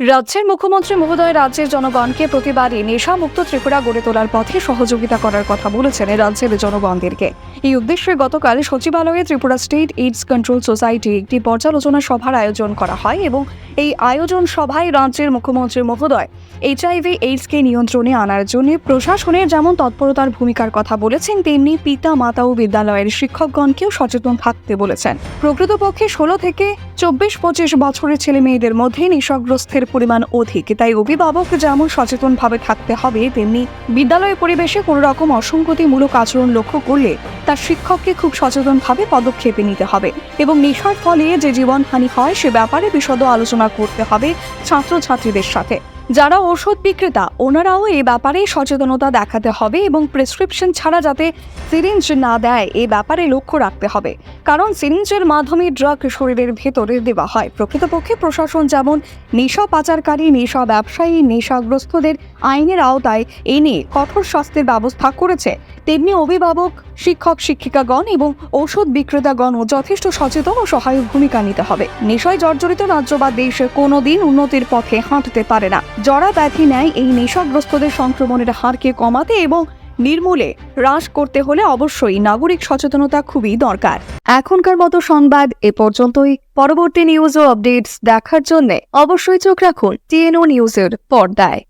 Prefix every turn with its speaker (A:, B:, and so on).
A: রাজ্যের মুখ্যমন্ত্রী মহোদয় রাজ্যের জনগণকে প্রতিবারই নেশামুক্ত ত্রিপুরা গড়ে তোলার পথে সহযোগিতা করার কথা বলেছেন রাজ্যের জনগণদেরকে। এই উদ্দেশ্যে গতকাল সচিবালয়ে Tripura state AIDS control society একটি পর্যালোচনা সভার আয়োজন করা হয় এবং এই আয়োজন সভায় রাজ্যের মুখ্যমন্ত্রী মহোদয় এইচআইভি এইডসকে নিয়ন্ত্রণে আনার জন্য প্রশাসনের যেমন তৎপরতার ভূমিকার কথা বলেছেন, তেমনি পিতা মাতা ও বিদ্যালয়ের শিক্ষকগণকেও সচেতন থাকতে বলেছেন। প্রকৃতপক্ষে ষোলো থেকে চব্বিশ পঁচিশ বছরের ছেলে মেয়েদের মধ্যে নেশাগ্রস্তের পরিমাণ অধিক, তাই অভিভাবক যেমন সচেতনভাবে থাকতে হবে, তেমনি বিদ্যালয় পরিবেশে কোনো রকম অসংগতিমূলক আচরণ লক্ষ্য করলে তার শিক্ষককে খুব সচেতনভাবে পদক্ষেপে নিতে হবে এবং নেশার ফলে যে জীবনহানি হয় সে ব্যাপারে বিশদ আলোচনা করতে হবে ছাত্রছাত্রীদের সাথে। যারা ওষুধ বিক্রেতা, ওনারাও এ ব্যাপারে সচেতনতা দেখাতে হবে এবং প্রেসক্রিপশন ছাড়া যাতে সিরিঞ্জ না দেয়, এ ব্যাপারে লক্ষ্য রাখতে হবে। কারণ সিরিঞ্জের মাধ্যমে ড্রাগ শরীরের ভেতরে দেওয়া হয়। প্রকৃতপক্ষে প্রশাসন যেমন নেশা পাচারকারী, নেশা ব্যবসায়ী, নেশাগ্রস্তদের আইনের আওতায় এনে কঠোর শাস্তির ব্যবস্থা করেছে, তেমনি অভিভাবক, শিক্ষক, শিক্ষিকাগণ এবং ঔষধ বিক্রেতাগণও যথেষ্ট সচেতন ও সহায়ক ভূমিকা নিতে হবে। নেশায় জর্জরিত রাজ্য বা দেশ কোনোদিন উন্নতির পথে হাঁটতে পারে না। জরা ব্যাধি নেয় এই নেশাগ্রস্তদের সংক্রমণের হারকে কমাতে এবং নির্মূলে হ্রাস করতে হলে অবশ্যই নাগরিক সচেতনতা খুবই দরকার। এখনকার মতো সংবাদ এ পর্যন্তই। পরবর্তী নিউজ ও আপডেটস দেখার জন্য অবশ্যই চোখ রাখুন টিএনও নিউজের পর্দায়।